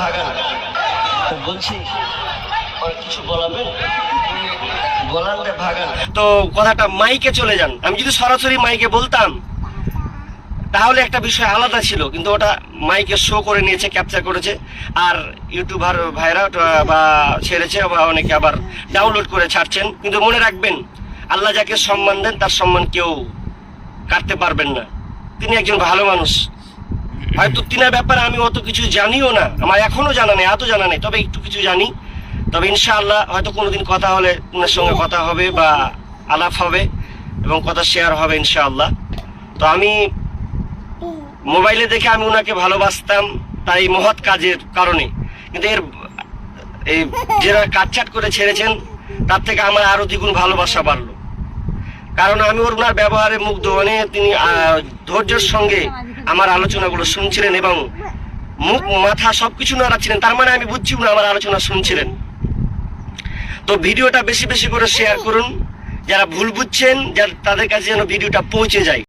ভাগান বলছি কিছু তো কথাটা মাইকে চলে যান। আমি যদি সরাসরি মাইকে বলতাম, তাহলে একটা বিষয় আলাদা ছিল, কিন্তু ওটা মাইকে শো করে নিয়েছে ক্যাপচার করেছে, আর ইউটিউবার ভাইরা বা ছেড়েছে, বা অনেকে আবার ডাউনলোড করে ছাড়ছেন। কিন্তু মনে রাখবেন, আল্লাহ যাকে সম্মান দেন, তার সম্মান কেউ কাটতে পারবেন না। তিনি একজন ভালো মানুষ। হয়তো তিনার ব্যাপারে আমি অত কিছু জানিও না। আমার এখনও জানা নেই এত জানা নেই। তবে একটু কিছু জানি। তবে ইনশাআল্লাহ হয়তো কোনোদিন কথা হলে উনার সঙ্গে কথা হবে বা আলাপ হবে এবং কথা শেয়ার হবে ইনশাআল্লাহ। তো আমি মোবাইলে দেখে আমি ওনাকে ভালোবাসতাম তার এই মহৎ কাজের কারণে। কিন্তু এর এই যারা কাটছাট করে ছেড়েছেন তার থেকে আমার আরও দ্বিগুণ ভালোবাসা বাড়লো। কারণ আমি ওর ওনার ব্যবহারে মুগ্ধ। মানে তিনি ধৈর্যের সঙ্গে আমার আলোচনাগুলো শুনছিলেন এবং মুখ, মাথা সবকিছু নাড়াচ্ছিলেন তার মানে আমি বুঝছি উনি আমার আলোচনা শুনছিলেন। তো ভিডিওটা বেশি বেশি করে শেয়ার করুন। যারা ভুল বুঝছেন, যারা তাদের কাছে যেন ভিডিওটা পৌঁছে যায়।